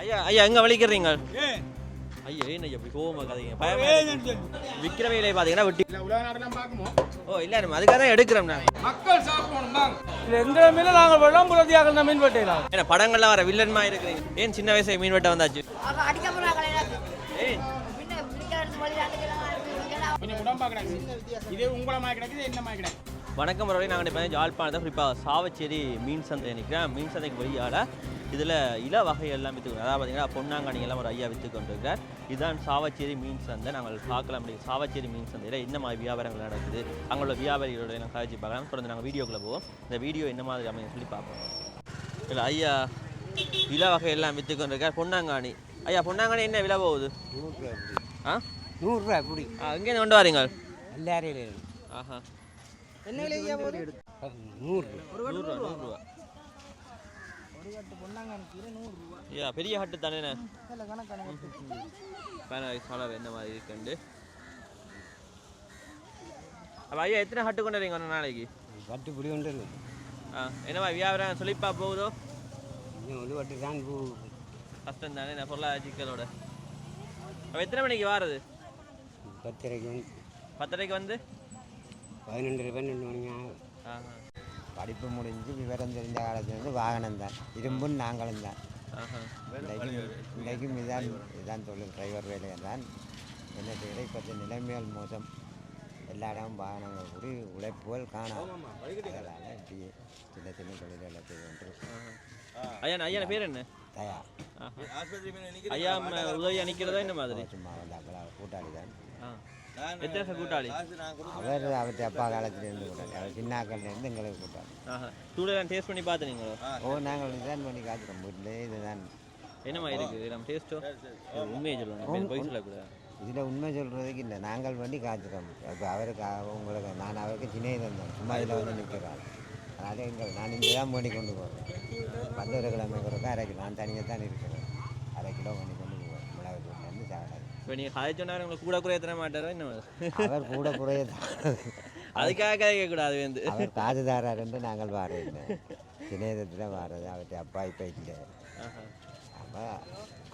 ஐயா ஐயா எங்க வலிக்கிறீங்க? ஐயா ஏன் ஐயா இப்படி கோவமா கதைங்க பயமா விக்கிற வேலையை பாத்தீங்கன்னா வெட்டி இல்ல உலக நாடெல்லாம் பார்க்குமோ? ஓ இல்ல நம்ம அதுக்காக தான் எடுக்கிறோம் நாங்க. மக்கள் சாப்பிடணும் தாங்க இது எங்களை மீன் நாங்கள் வெள்ளம் புலத்தியாக இந்த மீன் வெட்டையிலாம் ஏன்னா படங்கள்லாம் வர வில்லன்மா இருக்கிறீங்க ஏன் சின்ன வயசுல மீன் வெட்ட வந்தாச்சு? ஏன் இதே உங்களமா கிடக்குது என்னமா கிடக்கு. வணக்கம் முறை நாங்கள் இப்போ ஜாழ்ப்பாணத்தை குறிப்பாக சாவச்சேரி மீன் சந்தை நிற்கிறேன் மீன் சந்தைக்கு வெளியால் இதில் இல வகைகள் எல்லாம் விற்றுக்கணும் அதாவது பார்த்தீங்கன்னா பொன்னாங்கண்ணி எல்லாம் ஒரு ஐயா விற்று கொண்டிருக்கிறார். இதுதான் சாவச்சேரி மீன் சந்தை. நாங்கள் பார்க்கலாம். முடியும் சாவச்சேரி மீன் சந்தையில் என்ன மாதிரி வியாபாரங்கள் நடக்குது அங்குள்ள வியாபாரிகளோட எல்லாம் காய்ச்சி பார்க்கலாம். தொடர்ந்து நாங்கள் வீடியோக்குள்ளே போவோம். இந்த வீடியோ என்ன மாதிரி அமையும் சொல்லி பார்ப்போம். இல்லை ஐயா இல வகை எல்லாம் விற்று கொண்டிருக்கார் பொன்னாங்காணி ஐயா பொன்னாங்காணி என்ன விலை போகுது? ஆ? நூறுரூவா குடி ஆ எங்கேருந்து கொண்டு வரீங்க. நூறுரூவா. நூறுரூவா ஐயா பெரிய ஹட்டு தானே பேனரைஸ் கலர் என்ன மாதிரி இருக்குண்டு அப்போ ஐயா எத்தனை ஹட்டு கொண்டு வரீங்க ஒரு நாளைக்கு? பட்டு புடி கொண்டு இருக்கு ஆ என்ன மாதிரி வியாபாரம் சொல்லிப்பா போகுதோ? ஒரு வட்டு தான் பூ கஷ்டம் தானே நான் பொருளாதார சிக்கலோட அப்போ எத்தனை மணிக்கு வாரது? பத்தரைக்கு வந்து. பத்தரைக்கு வந்து? பதினொன்று பன்னெண்டு மணி ஆகும் ஆஹா. படிப்பு முடிஞ்சு விவரம் தெரிஞ்ச காலத்துலேருந்து வாகனம் தான். இரும்பும் நாங்களும் தான். ஆஹா. இன்றைக்கும் இதான் இதான் தொழில் டிரைவர் வேலையை தான். என்ன செய்யல இப்போ நிலைமைகள் மோசம். எல்லா இடமும் வாகனங்கள் கூடி உழைப்புகள் காணாம். அதனால் இப்படி சின்ன சின்ன தொழில்களை கொண்டு ஐயா ஐயா பேர் என்ன? தயா. ஆஹா. ஐயா உதவி அணிக்கிறதா என்ன மாதிரி? சும்மா வந்து அப்போ கூட்டாளி தான். சார் கூட்டாளி? அவர் அவர்கிட்ட அப்பா காலத்துலேருந்து கூட்டாளி. அவர் சின்னாக்கள்லேருந்து எங்களுக்கு கூட்டாளி. ஆஹா. சூடெல்லாம் டேஸ்ட் பண்ணி பார்த்துனீங்களோ? ஓ நாங்கள் டிசைன் பண்ணி காத்துறோம் வீட்டிலே இதுதான். என்னமா இருக்குது நம்ம டேஸ்ட்டோ உண்மையை சொல்லுவாங்க பொய் சொல்லக்கூடாது இதில் உண்மை சொல்கிறதுக்கு இல்லை. நாங்கள் பண்ணி காத்துறோம் இப்போ அவருக்கு அவ- உங்களுக்கு நான் அவருக்கு சின்ன தந்தோம் சும்மா இதில் வந்து நிற்கிறார் அதனால் எங்கள் நான் இங்கே தான் பண்ணி கொண்டு போகிறேன் பத்தொரு கிழமை கொடுக்க அரை கிலோ நான் தனியாக தான் இருக்கிறேன். அரை கிலோ பண்ணி இப்போ நீங்கள் காய் சொன்னார் உங்களுக்கு கூட குறைய தர மாட்டாரோ என்ன? அவர் கூட குறைய அதுக்காக கேட்கக்கூடாது வந்து. அவர் காதுதாரர் நாங்கள் வாரதில்லை சிநேகத்தில் வாரது அவர்கிட்ட அப்பா இப்போ இல்லை. ஆஹா. அப்போ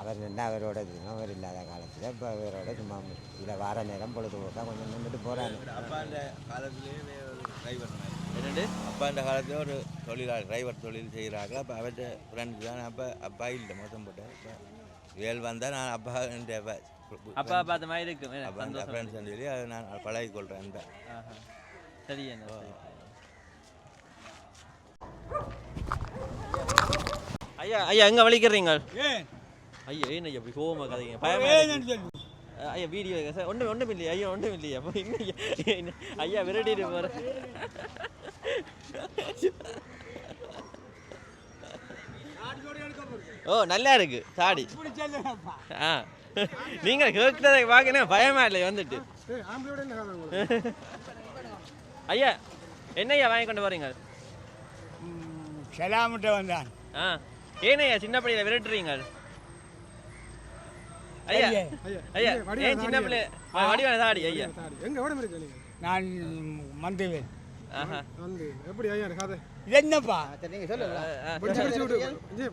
அவர் நின்று அவரோட. அவர் இல்லாத காலத்தில் இப்போ அவரோட சும்மா இதில் வார நேரம் பொழுதுபோக்காக கொஞ்சம் நின்றுட்டு போகிறாங்க அப்பாண்ட காலத்திலேயே ஒரு டிரைவர் என்னண்டு அப்பாண்ட காலத்தில் ஒரு தொழிலாளர் டிரைவர் தொழில் செய்கிறாங்க அப்போ அவர்கிட்ட ஃப்ரெண்ட்ஸ் தான். அப்போ அப்பா இல்லை மொத்தம் போட்டேன் இப்போ வேல் வந்தால் நான் அப்பா அப்பா பார்த்த மாதிரி இருக்கும். ஃப்ரெண்ட்ஸ் சொல்லி அதை நான் பழகி கொள்கிறேன் ஆஹா. சரி. ஐயா ஐயா எங்க வலிக்கிறீங்க? ஏன்? ஐயா ஏன் ஐயா இப்படி கதைங்க? பயமா ஐயா வீடியோ சார்? ஒன்றும் ஒன்றும் இல்லையா ஐயா ஒன்றும் இல்லையா. அப்போ இன்னும் ஐயா? என்ன- ஐயா விரட்டிட்டு போகிற ஓ நல்லா இருக்கு சாடி. ஆ. நீங்க கேட்கறதை பார்க்கணும். பயமா இல்லை வந்துட்டு. ஐயா என்ன ஐயா வாங்கி கொண்டு வரீங்க செலாமிட்ட வந்தான். ஆ ஏனையா சின்ன பிள்ளையில விரட்டுறீங்க? ஐயா ஐயா. ஏன் சின்ன பிள்ளை வடிவான சாடி ஐயா. எங்க இருக்கு நீங்க? நான் மந்தவேல். ஆஹா. வந்து எப்படி ஐயா கதை? இது என்னப்பா?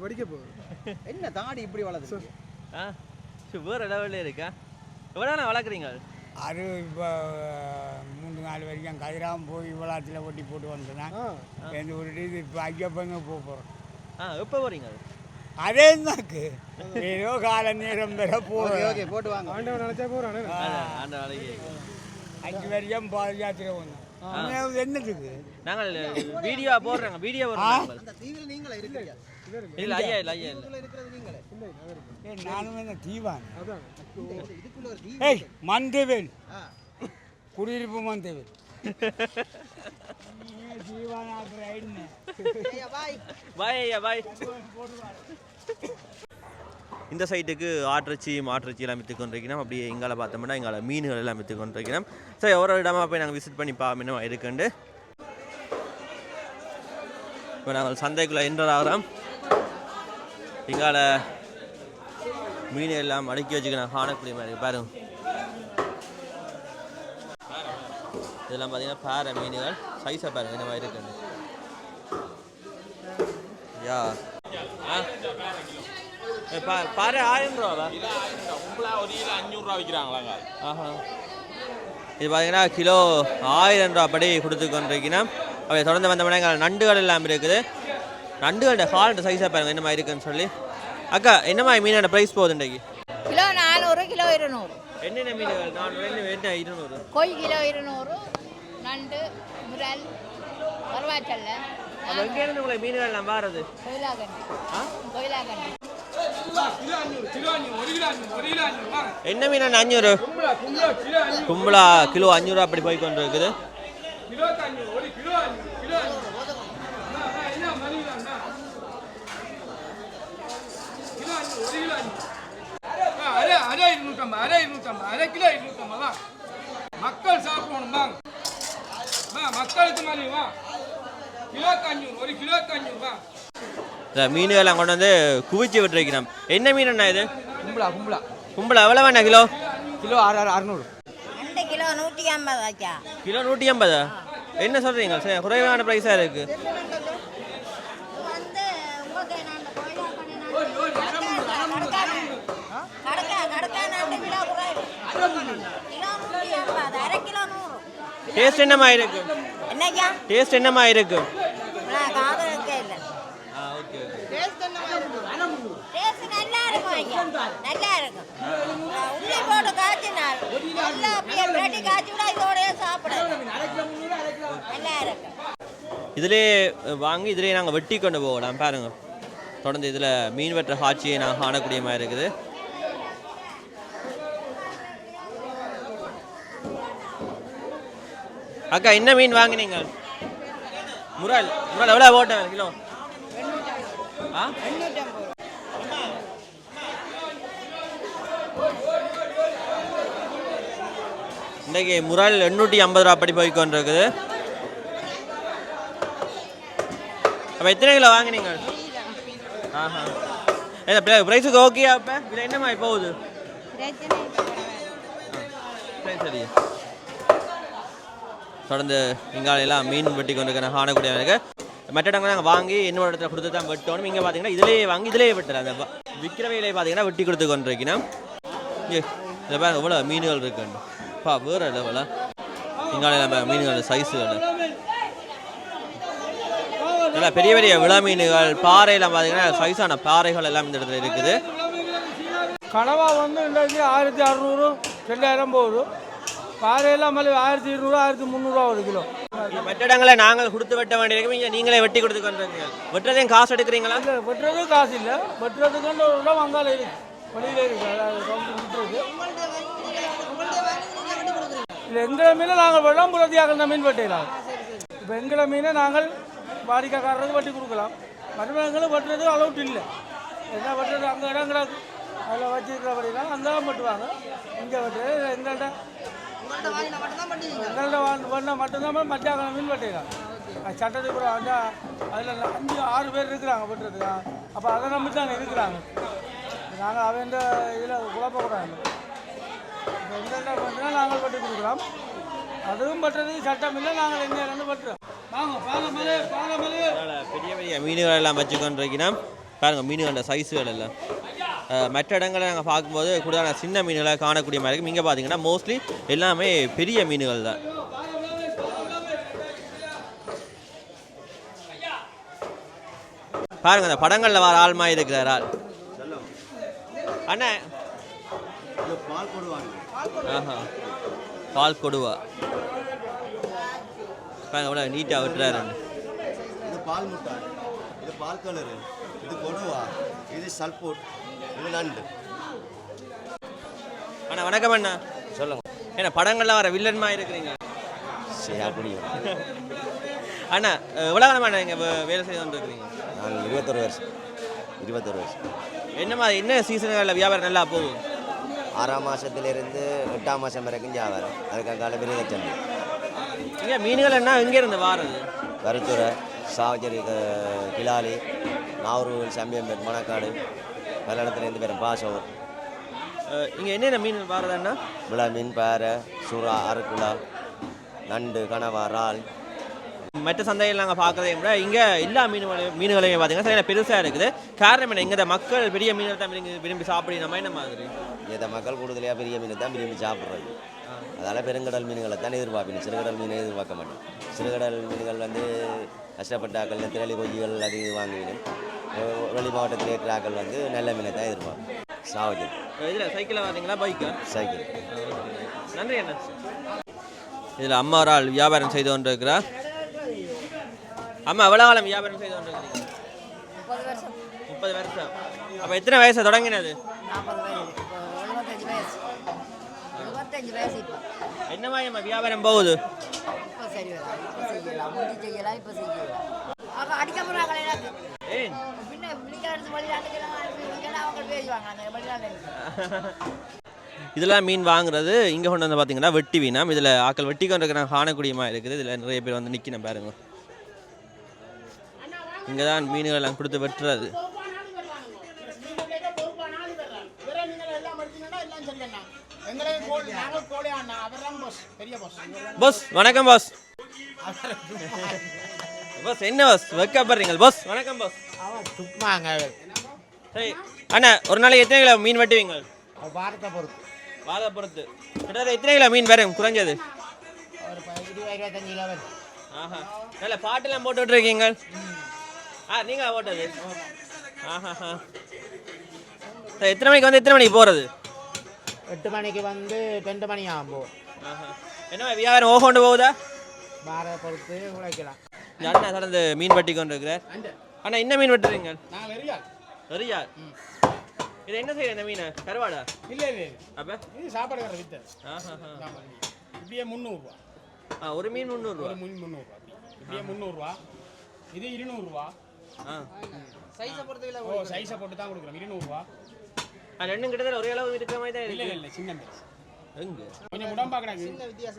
படிக்க போ. என்ன தாடி இப்படி சு, வேற லெவலில் இருக்கா? எவ்வளோ நான் வளர்க்குறீங்க? அது இப்போ மூணு நாலு வரைக்கும் கதிராம போய் விளாத்தில் ஒட்டி போட்டு வந்தேன் ஆ. எந்த ஒரு இது இப்போ ஐயப்பங்க போக போகிறோம் ஆ எப்போ போகிறீங்க அதே? தாக்கு ஏதோ கால நேரம் பெற போகிறோம் ஓகே போட்டு வாங்க. ஆண்டவன் நினைச்சா வேலைக்கு அஞ்சு வரைக்கும் பாதயாத்திரை வந்தோம். உண்மையாவது என்னத்துக்கு? நாங்கள் வீடியோ போடுறாங்க வீடியோ இருக்கிறீங்க இல்லை ஐயா இல்லை ஐயா இல்லை. ஏய், நானும் என்ன தீவான்? அதான் இந்த இதுக்குள்ள ஒரு தீ ஏய் மந்தவேல் ஆ. குடியிருப்பு மந்தவேல் தீவான் என்ன? ஐயா பாய். பாய் ஐயா பாய். இந்த சைட்டுக்கு ஆட்டிறச்சி மாட்டிறச்சி எல்லாம் விற்று கொண்டிருக்கிறோம். அப்படியே இங்கால பார்த்தோம்னா இங்கால மீன்கள் எல்லாம் விற்று கொண்டிருக்கிறோம். சரி ஒரு இடமா போய் நாங்கள் விசிட் பண்ணி பார்க்கணும் இருக்குண்டு. இப்போ நாங்கள் சந்தைக்குள்ளே என்டர் ஆகிறோம் இங்கால மீன் எல்லாம் அடுக்கி வச்சுக்க காணக்கூடிய மாதிரி. பாருங்க. இதெல்லாம் பார்த்தீங்கன்னா பாறை மீன்கள். சைஸாக பாருங்க இந்த மாதிரி இருக்குண்டு யா. ஆ? பாரு ஆயிரம் ரூபாவா ஒரு கிலோ அஞ்சூறுரூவா விற்கிறாங்களாங்க ஆஹா. இது பார்த்தீங்கன்னா கிலோ ஆயிரம் ரூபா படி கொடுத்து கொண்டிருக்கணும் அவை தொடர்ந்து வந்தோம்னா நண்டுகள் எல்லாம் இருக்குது. நண்டுகளோட ஹால்ன்ற சைஸாக பாருங்க என்ன மாதிரி இருக்குன்னு சொல்லி. அக்கா என்ன மாதிரி மீனோட ப்ரைஸ் போகுது இன்றைக்கு கிலோ நானூறு கிலோ இருநூறு என்னென்ன மீன்கள் நான் ரெண்டு என்ன இருநூறு கொய் கிலோ இருநூறு நண்டு முரல் வரவாச்சல்ல அப்போ எங்கேருந்து உங்களுக்கு மீன்கள் எல்லாம் வாரது கோயிலாகண்டி கோயிலாகண்டி என்ன மீன் அஞ்சூறு கும்பலா கிலோ அஞ்சூறு அப்படி போய் கொண்டு இருக்குது கிலோ அஞ்சூறு ஒரு கிலோ அஞ்சூறு கிலோ அஞ்சூறு அண்ணா, அண்ணா, என்ன மலிவு அண்ணா கிலோ அஞ்சூறு ஒரு கிலோ அஞ்சூறு ஆ, அரை அரை இருநூற்றம்பது அரை இருநூற்றம்பது அரை கிலோ இருநூற்றம்பது வா மக்கள் சாப்பிடணும் வாங்க வா மக்களுக்கு மலிவு வா கிலோக்கு அஞ்சூறு ஒரு கிலோக்கு அஞ்சூறு வா இந்த மீன்கள் கொண்டு வந்து குவிச்சு விட்டுருக்கணும் என்ன மீன் இது? கும்பலா கும்பலா. கும்பலா எவ்வளோ வேணா கிலோ? கிலோ ஆறு அறுநூறு. ரெண்டு கிலோ நூற்றி ஐம்பது கிலோ நூற்றி ஐம்பதா? என்ன சொல்கிறீங்க சரி குறைவான ப்ரைஸாக இருக்குது வந்து உங்களுக்கு நான் கடக்கா கடக்கா நண்டு கிலோ குறைவு கிலோ நூற்றி ஐம்பது அரை கிலோ நூறு டேஸ்ட் என்னமா இருக்கு? டேஸ்ட் என்னமா இருக்கு? நான் காது வைக்க இல்லை. ஆ ஓகே ஓகே. டேஸ்ட் நல்லா இருக்கும் ஐயா. நல்லா இருக்கும் உள்ளி போட்டு காய்ச்சினால் நல்லா அப்படியே பிரட்டி காய்ச்சி விட இதோடய சாப்பிடலாம் நல்லா இருக்கும் இதிலே வாங்கி இதிலே நாங்கள் வெட்டி கொண்டு போகலாம். பாருங்க. தொடர்ந்து இதில் மீன் வெட்டுற காட்சியை நாங்கள் காணக்கூடிய மாதிரி இருக்குது. அக்கா என்ன மீன் வாங்கினீங்க? முரல் முரல் எவ்வளோ போட்டேன்? கிலோ. ஆ? இன்றைக்கு முரல் எண்ணூற்றி ஐம்பது ரூபா படி போய் கொண்டிருக்குது. அப்போ எத்தனை கிலோ வாங்கினீங்க? ஆஹா. ஏதா ப்ரைஸுக்கு ஓகேயா இப்போ இதில் என்ன மாதிரி போகுது சரி சரி தொடர்ந்து இங்காலையெல்லாம் மீன் வெட்டி கொண்டிருக்கிற நான் காணக்கூடிய மற்ற இடங்கள் நாங்கள் வாங்கி இன்னொரு இடத்துல கொடுத்து தான் வெட்டணும் இங்கே பார்த்தீங்கன்னா இதிலேயே வாங்கி இதிலேயே வெட்டலாம் அந்த விற்கிற வேலையை பார்த்தீங்கன்னா வெட்டி கொடுத்து கொண்டிருக்கணும் ஏ பாருங்க எவ்வளோ மீன்கள் இருக்குன்னு பா வேறு லெவலா இங்காலையில் மீன்கள் சைஸுகள் நல்லா பெரிய பெரிய விளா மீன்கள் பாறையெல்லாம் பார்த்தீங்கன்னா சைஸான பாறைகள் எல்லாம் இந்த இடத்துல இருக்குது. கனவா வந்து ரெண்டாயிரத்தி ஆயிரத்தி அறநூறு ரெண்டாயிரம் போகுது. பாறையெல்லாம் மலை ஆயிரத்தி இருநூறு ஆயிரத்தி முந்நூறுரூவா ஒரு கிலோ. மற்ற இடங்களை நாங்கள் கொடுத்து வெட்ட வேண்டியிருக்கோம். இங்கே நீங்களே வெட்டி கொடுத்து கொண்டிருக்கீங்க வெட்டுறதையும் காசு எடுக்கிறீங்களா? இல்லை வெட்டுறது காசு இல்லை. வெட்டுறதுக்குன்னு ஒரு இடம் அங்கால இருக்கு வெளியில் இருக்கு இல்லை எங்களை மீனை நாங்கள் வெள்ளம் புலத்தியாக மீன் வெட்டிடலாம் இப்போ எங்களை மீனை நாங்கள் வாடிக்கைக்காரருக்கு வெட்டி கொடுக்கலாம். மற்றவங்களும் வெட்டுறது அலௌட் இல்லை. என்ன வெட்டுறது? அங்கே இடம் கிடக்கு அதில் வச்சுருக்கிறபடினா அங்கே வெட்டுவாங்க. இங்கே வெட்டுறது எங்கள்கிட்ட எங்கள்கிட்ட பண்ண மட்டும்தான் மத்தியானம் மீன் வெட்டிடலாம் சட்டத்துக்கு அப்புறம் வந்து அதில் அஞ்சு ஆறு பேர் இருக்கிறாங்க வெட்டுறதுக்கு அப்போ அதை நம்பி தானே இருக்கிறாங்க நாங்கள் அவன் இதில் குழப்பக்கூடாது இப்போ எங்கள்கிட்ட பண்ணுறா நாங்கள் வெட்டி கொடுக்குறோம். அதுவும் வெட்டுறதுக்கு சட்டம் இல்லை நாங்கள் எங்கே இருந்து வெட்டுறோம் வாங்க பாலமலை பாலமலை பெரிய பெரிய மீன்கள் எல்லாம் வச்சு கொண்டிருக்கணும் பாருங்க மீன்களோட சைஸுகள் எல்லாம். மற்ற இடங்களை நாங்கள் பார்க்கும்போது கூடுதலான சின்ன மீன்களை காணக்கூடிய மாதிரி இருக்கும் இங்கே பார்த்தீங்கன்னா மோஸ்ட்லி எல்லாமே பெரிய மீன்கள் தான். பாருங்க அந்த படங்களில் வர ஆள் மாதிரி இருக்கிறார் ஆள். அண்ணா. பால் ஆஹா. பால் கொடுவா. பாருங்க அவ்வளோ நீட்டாக விட்டுறாரு. இது பால் முட்டா. இது பால் கலரு. இது கொடுவா. இது சல்போட். இது நண்டு அண்ணா வணக்கம் அண்ணா. சொல்லுங்க. ஏன்னா படங்கள்லாம் வர வில்லன்மா இருக்கிறீங்க. சரி அப்படி அண்ணா எவ்வளோ காலமா இங்கே வேலை செய்து இருக்கிறீங்க நான் இருபத்தொரு வருஷம். இருபத்தொரு வருஷம். என்ன மாதிரி என்ன சீசன்களில் வியாபாரம் நல்லா போகும் ஆறாம் மாதத்துலேருந்து எட்டாம் மாதம் வரைக்கும் வியாபாரம். அதுக்காக விருதச்சந்தை இங்கே மீன்கள் என்ன இருந்து வாரது? கருத்துறை சாவச்சேரி கிளாலி நாகூர் சம்பியம்பேட் மணக்காடு. பல இடத்துலேருந்து வரும் பாசோர் இங்கே என்னென்ன மீன் வாரதுன்னா விளா மீன் பாறை சுறா அரைக்குலா நண்டு கனவா இறால். மற்ற சந்தையில் நாங்கள் பார்க்கறதை விட இங்கே எல்லா மீன்களையும் மீன்களையும் பார்த்தீங்கன்னா சரியான பெருசாக இருக்குது. காரணம் என்ன? இங்கே மக்கள் பெரிய மீன்களை தான் விரும்பி விரும்பி சாப்பிடுற என்ன மாதிரி இந்த மக்கள் கூடுதலாக பெரிய மீனை தான் விரும்பி சாப்பிட்றது. அதனால் பெருங்கடல் மீன்களை தான் எதிர்பார்க்கணும் சிறுகடல் மீனை எதிர்பார்க்க மாட்டேன். சிறுகடல் மீன்கள் வந்து கஷ்டப்பட்டாக்கள் திரளி கொய்யிகள் அது இது வாங்குவினும் வெளி மாவட்டத்தில் இருக்கிற ஆக்கள் வந்து நல்ல மீனை தான் எதிர்பார்க்கும். சாவத்தில் இதில் சைக்கிளில் பார்த்தீங்களா? பைக்கா? சைக்கிள். நன்றி அண்ணா. இதில் அம்மா ஒரு ஆள் வியாபாரம் செய்து கொண்டிருக்கிறார். அம்மா எவ்வளோ காலம் வியாபாரம் செய்து கொண்டிருக்கிறீங்க? முப்பது வருஷம். முப்பது வருஷம். அப்போ எத்தனை வயசு தொடங்கினது? என்ன மாதிரி வியாபாரம் போகுது? அடிக்க போகிறாங்களே இதெல்லாம் மீன் வாங்குறது இங்கே கொண்டு வந்து பார்த்தீங்கன்னா வெட்டி வீணாம் இதில் ஆக்கள் வெட்டி கொண்டு இருக்கிற காணக்கூடியமா இருக்குது. இதில் நிறைய பேர் வந்து நிற்கணும் பாருங்க. இங்கே தான் மீன்கள் எல்லாம் கொடுத்து வெட்டுறது பாஸ் வணக்கம் பாஸ் பாஸ் என்ன பாஸ் வைக்கப்படுறீங்க பாஸ் வணக்கம் பாஸ் சும்மாங்க சரி அண்ணா ஒரு நாளைக்கு எத்தனை கிலோ மீன் வெட்டுவீங்க? வாரத்தை பொறுத்து. வாழை பொறுத்து. கிட்டத்தட்ட எத்தனை கிலோ மீன் வரும்? குறைஞ்சது. ஒரு இருபது இருபத்தஞ்சு கிலோ வரும். ஆஹா. நல்ல பாட்டெல்லாம் போட்டு விட்டுருக்கீங்க. ஆ நீங்கள் போட்டது. ஆஹா சரி எத்தனை மணிக்கு வந்து எத்தனை மணிக்கு போகிறது எட்டு மணிக்கு வந்து ரெண்டு மணி ஆகும் என்ன வியாபாரம் ஓகோண்டு போகுதா? வாரத்தை பொறுத்து உழைக்கலாம். அண்ணா தொடர்ந்து மீன் வெட்டி கொண்டு இருக்கிறார் அண்ணா என்ன மீன் வெட்டுறீங்க? சரியா இது என்ன செய்யுது இந்த மீன்? கருவாடா? இல்லை இல்லை அப்போ? இது சாப்பாடு வர வித்து ஆஹா. இப்படியே முந்நூறுரூவா ஆ ஒரு மீன் முந்நூறுரூவா ஒரு முன் முந்நூறுரூவா இப்படியே முந்நூறுரூவா இது இருநூறுவா ஆ. ஓ சைஸை போட்டு தான் கொடுக்குறோம். இருநூறுவா ஆ, ரெண்டும் கிட்டத்தட்ட ஒரே அளவு இருக்கிற மாதிரி தான் இல்லை இல்லை சின்ன மீன் எங்க? கொஞ்சம் உடம்பா கிடக்கு.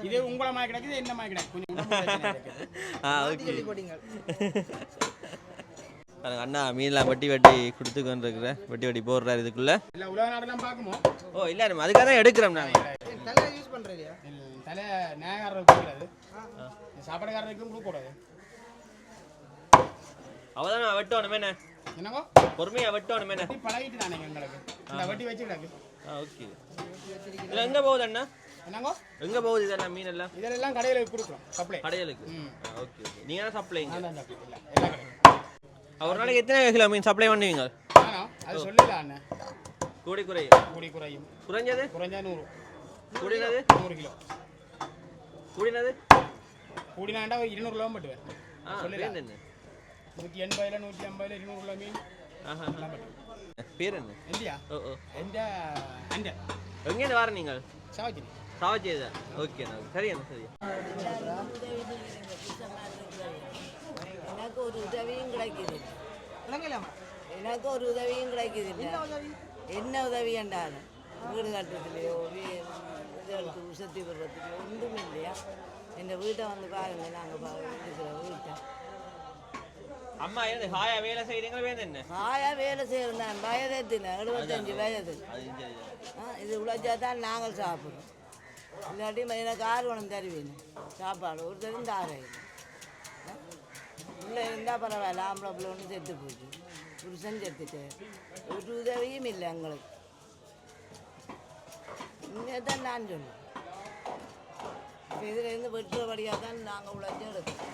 இது உங்கள மாதிரி கிடக்கு இது என்ன மாதிரி கிடக்கு? கொஞ்சம் உடம்பு பிரச்சனை இருக்குது. ஆ ஓகே. பாருங்க அண்ணா மீன்லாம் வெட்டி வெட்டி கொடுத்து கொண்டு இருக்கிறேன் வெட்டி வெட்டி போடுறாரு இதுக்குள்ள. இல்லை உலக நாடெல்லாம் பார்க்குமோ? ஓ இல்லை நம்ம அதுக்காக தான் எடுக்கிறோம் நாங்கள் இல்லை, தலை நேகாரருக்கு கொடுக்குறது சாப்பாடுக்காரருக்கும் கொடுக்கக்கூடாது. அவதான் வெட்டணும் என்ன? என்னங்கோ? பொறுமையா வெட்டணும் என்ன? பழகிட்டு தானே எங்களுக்கு. வட்டி வச்சு கிடக்கு. ஓகே. இதில் எங்கே போகுது அண்ணா? என்னங்கோ? எங்கே போகுது இதெல்லாம் மீன் எல்லாம் இதெல்லாம் கடையில் கொடுக்குறோம் சப்ளை. ஆ ஓகே ஓகே. நீங்கள் தான் சப்ளைங்க ஒரு நாளைக்கு எத்தனை கிலோ மீன் சப்ளை பண்ணுவீங்க? அது சொல்லல அண்ணன் கூடி குறை கூடி குறையும். குறைஞ்சது? குறைஞ்சா நூறு. கூடினது? நூறு கிலோ. கூடினது? கூடினாண்டா இருநூறு கிலோ மட்டும் என்ன? நூற்றி எண்பதுல நூற்றி ஐம்பதுல இருநூறு கிலோ மீன். ஆஹா எல்லாம் மட்டும் பேர் என்ன? இல்லையா ஓ ஓ. எந்த? அந்த எங்கேருந்து வர நீங்கள்? சாவச்சி சாவச்சேதா ஓகே சரி அண்ணா சரி எனக்கு ஒரு உதவியும் கிடைக்குது. எனக்கு ஒரு உதவியும் கிடைக்குது. என்ன உதவி? என்றாலும் வீடு கட்டுறதுலையோ உசத்தி விடுறதுலையோ ஒன்றும் இல்லையா? எங்கள் வீட்டை வந்து பாருங்க நாங்கள் இருக்கிற வீட்டை. அம்மா ஏன் ஹாயா வேலை செய்கிறீங்களா வேணும் என்ன? ஆயா வேலை எழுபத்தஞ்சு வயது அது சரி ஆ, இது உழைச்சா தான் நாங்கள் சாப்பிட்றோம். இல்லாட்டி எனக்கு ஆறு குணம் தருவீங்க சாப்பாடு ஒரு தரும் தாரையில் உள்ள இருந்தால் பரவாயில்ல ஆம்பளை பிள்ளை ஒன்று செத்து போச்சு. புருஷன் செத்துட்டு ஒரு உதவியும் இல்லை எங்களுக்கு. இங்கே தான் நான் சொன்னேன் இப்போ இதுலேருந்து வெட்டுறபடியாக தான் நாங்கள் உழைச்சி எடுக்கிறோம்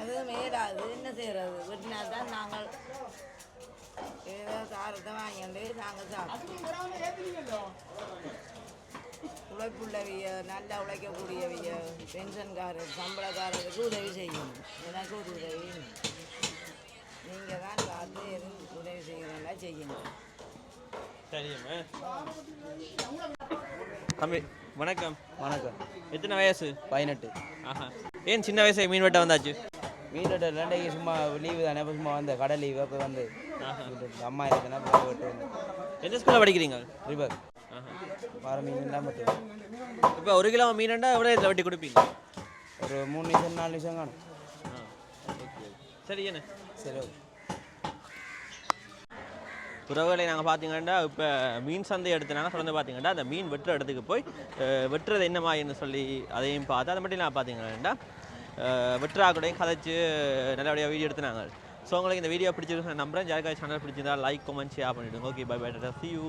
அது மேலாது என்ன செய்கிறது வெட்டினா தான் நாங்கள் ஏதோ சாரத்தை வாங்கிட்டு நாங்கள் சாப்பிடுவோம் உழைப்புள்ளவிய நல்லா உழைக்கக்கூடியவிய பென்ஷன்காரர் சம்பளக்காரருக்கு உதவி செய்யணும். எனக்கு ஒரு உதவி நீங்கள் தான் பார்த்து எதுவும் உதவி செய்யணும்னா செய்யணும் தம்பி வணக்கம். வணக்கம். எத்தனை வயசு? பதினெட்டு. ஆஹா. ஏன் சின்ன வயசு மீன் வெட்ட வந்தாச்சு? மீன் வெட்ட ரெண்டைக்கு சும்மா லீவு தானே அப்போ சும்மா வந்த கடை லீவு அப்போ வந்து. அம்மா இருக்குன்னா அப்போ வெட்டு வந்தேன் எந்த ஸ்கூலில் படிக்கிறீங்க? ரிவர் வார மீன் இல்லாமல் மட்டும். இப்போ ஒரு கிலோ மீனண்டா எவ்வளோ இதில் வெட்டி கொடுப்பீங்க? ஒரு மூணு நிமிஷம் நாலு நிமிஷம் காணும். சரி என்ன? சரி ஓகே. உறவுகளை நாங்கள் பார்த்தீங்கன்னா இப்போ மீன் சந்தை எடுத்துனாங்க தொடர்ந்து பார்த்தீங்கன்னா அந்த மீன் வெட்டுற இடத்துக்கு போய் வெட்டுறது என்ன மாதிரின்னு சொல்லி அதையும் பார்த்து அது மட்டும் நான் பார்த்தீங்கன்னா வெட்டுறாக்கூடையும் கதைச்சு நல்லபடியாக வீடியோ எடுத்துனாங்க. ஸோ உங்களுக்கு இந்த வீடியோ பிடிச்சிருக்கு நம்புறேன். ஜாலிக்காய் சேனல் பிடிச்சிருந்தா லைக் கமெண்ட் ஷேர் பண்ணிவிடுங்க okay bye bye see you